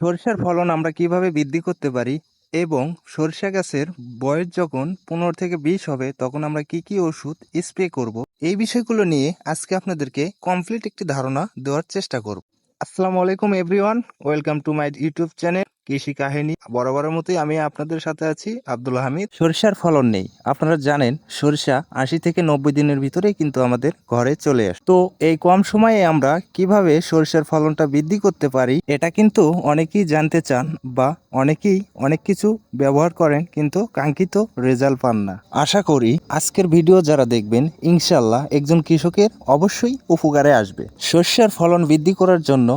সরিষার ফলন আমরা কীভাবে বৃদ্ধি করতে পারি এবং সরিষা গাছের বয়স যখন পনেরো থেকে বিশ হবে, তখন আমরা কি কি ওষুধ স্প্রে করব? এই বিষয়গুলো নিয়ে আজকে আপনাদেরকে কমপ্লিট একটি ধারণা দেওয়ার চেষ্টা করব। আসসালামু আলাইকুম everyone welcome to my YouTube channel Krishi Kahini বরাবরের মতোই আমি আপনাদের সাথে আছি, আব্দুল হামিদ। সরিষার ফলন নেই। আপনারা জানেন, সরিষা আশি থেকে নব্বই দিনের ভিতরেই কিন্তু আমাদের ঘরে চলে আসে। তো এই কম সময়ে আমরা কীভাবে সরিষার ফলনটা বৃদ্ধি করতে পারি, এটা কিন্তু অনেকেই জানতে চান বা অনেকেই অনেক কিছু ব্যবহার করেন কিন্তু কাঙ্ক্ষিত রেজাল্ট পান না। আশা করি আজকের ভিডিও যারা দেখবেন ইনশাল্লাহ একজন কৃষকের অবশ্যই উপকারে আসবে। শস্যের ফলন বৃদ্ধি করার জন্য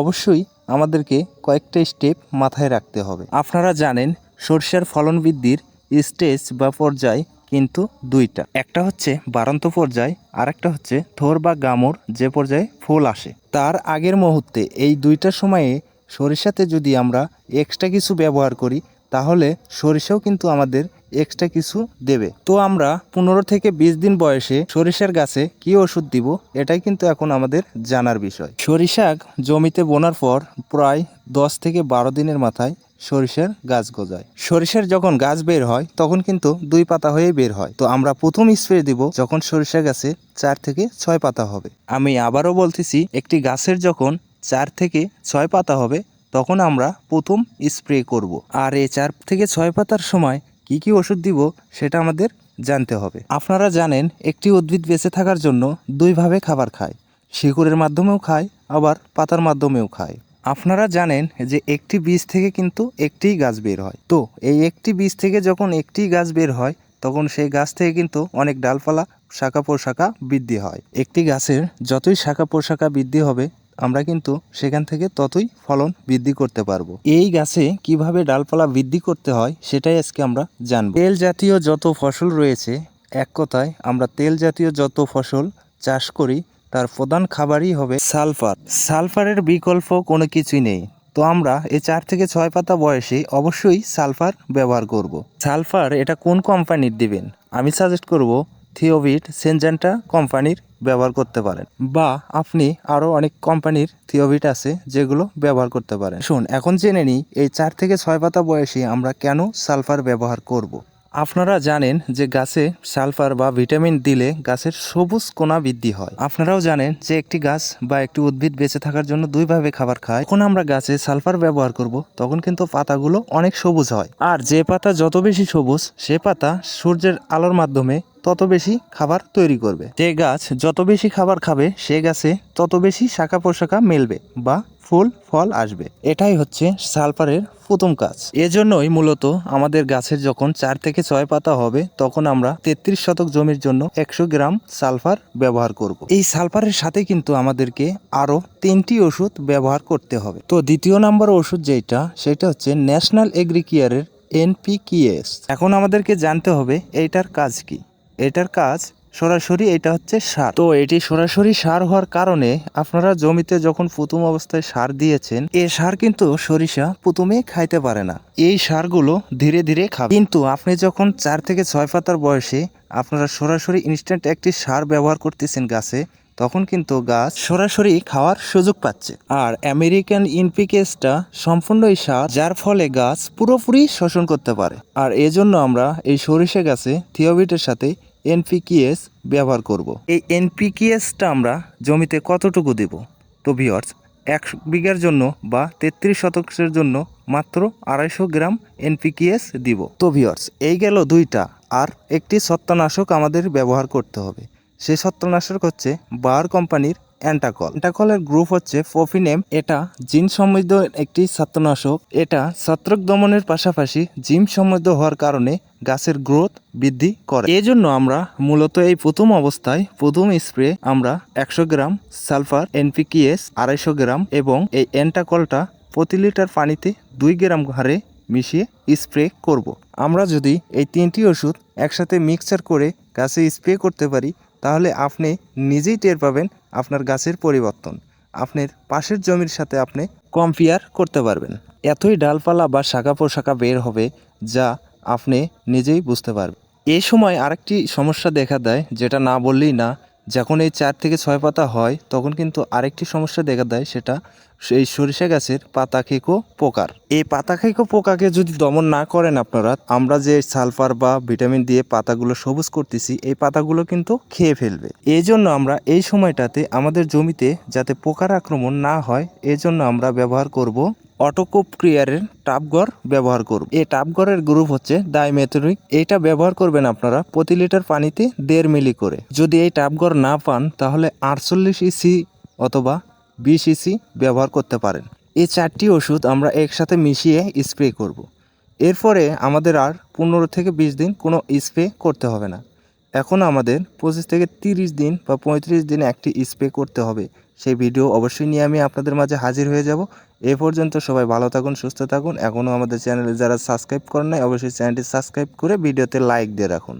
অবশ্যই আমাদেরকে কয়েকটা স্টেপ মাথায় রাখতে হবে। আপনারা জানেন, সরষের ফলন বৃদ্ধির স্টেজ বা পর্যায় কিন্তু দুইটা। একটা হচ্ছে বারান্ত পর্যায় আর একটা হচ্ছে থোর বা গামর যে পর্যায়ে ফুল আসে। তার আগের মুহূর্তে এই দুইটা সময়ে সরিষাতে যদি আমরা এক্সট্রা কিছু ব্যবহার করি তাহলে সরিষাও কিন্তু আমাদের এক্সট্রা কিছু দেবে। তো আমরা পনেরো থেকে বিশ দিন বয়সে সরিষার গাছে কি ওষুধ দিব, এটাই কিন্তু এখন আমাদের জানার বিষয়। সরিষা জমিতে বোনার পর প্রায় দশ থেকে বারো দিনের মাথায় সরিষার গাছ গজায়। সরিষার যখন গাছ বের হয়, তখন কিন্তু দুই পাতা হয়ে বের হয়। তো আমরা প্রথম স্প্রে দিব যখন সরিষা গাছে চার থেকে ছয় পাতা হবে। আমি আবারও বলতেছি, একটি গাছের যখন চার থেকে ছয় পাতা হবে তখন আমরা প্রথম স্প্রে করব। আর এই চার থেকে ছয় পাতার সময় কি কি ওষুধ দিব সেটা আমাদের জানতে হবে। আপনারা জানেন, একটি উদ্ভিদ বেঁচে থাকার জন্য দুইভাবে খাবার খায়। শিকড়ের মাধ্যমেও খায়, আবার পাতার মাধ্যমেও খায়। আপনারা জানেন যে একটি বীজ থেকে কিন্তু একটি গাছ বের হয়। তো এই একটি বীজ থেকে যখন একটি গাছ বের হয়, তখন সেই গাছ থেকে কিন্তু অনেক ডালপালা, শাখা প্রশাখা বৃদ্ধি হয়। একটি গাছের যতই শাখা প্রশাখা বৃদ্ধি হবে আমরা কিন্তু সেখান থেকে ততই ফলন বৃদ্ধি করতে পারব। এই গাছে কীভাবে ডালপালা বৃদ্ধি করতে হয় সেটাই আজকে আমরা জানব। তেল জাতীয় যত ফসল রয়েছে, এক কথায় আমরা তেল জাতীয় যত ফসল চাষ করি, তার প্রধান খাবারই হবে সালফার। সালফারের বিকল্প কোনো কিছুই নেই। তো আমরা এই চার থেকে ছয় পাতা বয়সে অবশ্যই সালফার ব্যবহার করব। সালফার এটা কোন কোম্পানির দিবেন? আমি সাজেস্ট করব থিওভিট সেনজেন্টা কোম্পানির ব্যবহার করতে পারেন। বা আপনি আরও অনেক কোম্পানির থিওভিট আছে যেগুলো ব্যবহার করতে পারেন। শুন এখন জেনে নিই, এই চার থেকে ছয় পাতা বয়সে আমরা কেন সালফার ব্যবহার করব। আপনারা জানেন যে গাছে সালফার বা ভিটামিন দিলে গাছের সবুজ কোনা বৃদ্ধি হয়। আপনারাও জানেন যে একটি গাছ বা একটি উদ্ভিদ বেঁচে থাকার জন্য দুইভাবে খাবার খায়। যখন আমরা গাছে সালফার ব্যবহার করব, তখন কিন্তু পাতাগুলো অনেক সবুজ হয়। আর যে পাতা যত বেশি সবুজ, সে পাতা সূর্যের আলোর মাধ্যমে তত বেশি খাবার তৈরি করবে। যে গাছ যত বেশি খাবার খাবে, সে গাছে তত বেশি শাখা পোশাখা মেলবে বা ফুল, ফল আসবে। এটাই হচ্ছে সালফারের প্রথম কাজ। এজন্যই মূলত আমাদের গাছের যখন চার থেকে ছয় পাতা হবে, তখন আমরা তেত্রিশ শতক জমির জন্য একশো গ্রাম সালফার ব্যবহার করব। এই সালফারের সাথে কিন্তু আমাদেরকে আরও তিনটি ওষুধ ব্যবহার করতে হবে। তো দ্বিতীয় নাম্বার ওষুধ যেটা, সেটা হচ্ছে ন্যাশনাল এগ্রিকিয়ারের এনপিকিএস। এখন আমাদেরকে জানতে হবে, এইটার কাজ কি? এটার কাজ সরাসরি এটা হচ্ছে সার। তো এটি সরাসরি সার হওয়ার কারণে আপনারা জমিতে যখন প্রথম অবস্থায় সার দিয়েছেন, এ সার কিন্তু সরিষা প্রথমে খাইতে পারে না। এই সারগুলো ধীরে ধীরে খাবে। কিন্তু আপনি যখন চার থেকে ছয় পাতার বয়সে আপনারা সরাসরি ইনস্ট্যান্ট একটি সার ব্যবহার করতেছেন গাছে তখন কিন্তু গাছ সরাসরি খাওয়ার সুযোগ পাচ্ছে। আর আমেরিকান ইনপিকেসটা সম্পূর্ণই সার, যার ফলে গাছ পুরোপুরি শোষণ করতে পারে। আর এজন্য আমরা এই সরিষা গাছে থিওবিটের সাথে এনপিকিএস ব্যবহার করব। এই এনপিকিএসটা আমরা জমিতে কতটুকু দেব? তো ভিওর্স এক বিঘার জন্য বা তেত্রিশ শতকের জন্য মাত্র আড়াইশো গ্রাম এনপিকিএস দিব। তো ভিওর্স এই গেল দুইটা। আর একটি ছত্রনাশক আমাদের ব্যবহার করতে হবে। সেই ছত্রনাশক হচ্ছে বার কোম্পানির অ্যান্টাকল। অ্যান্টাকলের গ্রুপ হচ্ছে ফোফিনেম এটা জিন সমৃদ্ধ একটি ছত্রনাশক। এটা ছত্রক দমনের পাশাপাশি জিম সমৃদ্ধ হওয়ার কারণে গাছের গ্রোথ বৃদ্ধি করে। এই জন্য আমরা মূলত এই প্রথম অবস্থায় প্রথম স্প্রে আমরা একশো গ্রাম সালফার এনপিকিএস, আড়াইশো গ্রাম এবং এই অ্যান্টাকলটা প্রতি লিটার পানিতে দুই গ্রাম হারে মিশিয়ে স্প্রে করব। আমরা যদি এই তিনটি ওষুধ একসাথে মিক্সচার করে গাছে স্প্রে করতে পারি তাহলে আপনি নিজেই টের পাবেন আপনার গাছের পরিবর্তন। আপনার পাশের জমির সাথে আপনি কম্পেয়ার করতে পারবেন। এতই ডালপালা বা শাখা পোশাখা বের হবে যা আপনি নিজেই বুঝতে পারবেন। এই সময় আরেকটি সমস্যা দেখা দেয়, যেটা না বললেই না যখন এই চার থেকে ছয় পাতা হয়, তখন কিন্তু আরেকটি সমস্যা দেখা দেয়, সেটা সেই সরিষা গাছের পাতা খেকো পোকার। এই পাতা খেকো পোকাকে যদি দমন না করেন আপনারা, আমরা যে সালফার বা ভিটামিন দিয়ে পাতাগুলো সবুজ করতেছি, এই পাতাগুলো কিন্তু খেয়ে ফেলবে। এই জন্য আমরা এই সময়টাতে আমাদের জমিতে যাতে পোকার আক্রমণ না হয় এই জন্য আমরা ব্যবহার করব অটোকোপ ক্রিয়ারের টাপগড় ব্যবহার করব। এই টাপগড়ের গ্রুপ হচ্ছে ডাইমেথরিক। এইটা ব্যবহার করবেন আপনারা প্রতি লিটার পানিতে দেড় মিলি করে। যদি এই টাপগড় না পান, তাহলে আটচল্লিশ ইসি অথবা বিশ ইসি ব্যবহার করতে পারেন। এই চারটি ওষুধ আমরা একসাথে মিশিয়ে স্প্রে করব। এরপরে আমাদের আর পনেরো থেকে বিশ দিন কোনো স্প্রে করতে হবে না। এখন আমাদের পঁচিশ থেকে তিরিশ দিন বা পঁয়ত্রিশ দিন একটি স্প্রে করতে হবে। সেই ভিডিও অবশ্যই নিয়ে আমি আপনাদের মাঝে হাজির হয়ে যাব। এ পর্যন্ত সবাই ভালো থাকুন, সুস্থ থাকুন। এখনও আমাদের চ্যানেলে যারা সাবস্ক্রাইব করেন নাই, অবশ্যই চ্যানেলটি সাবস্ক্রাইব করে ভিডিওতে লাইক দিয়ে রাখুন।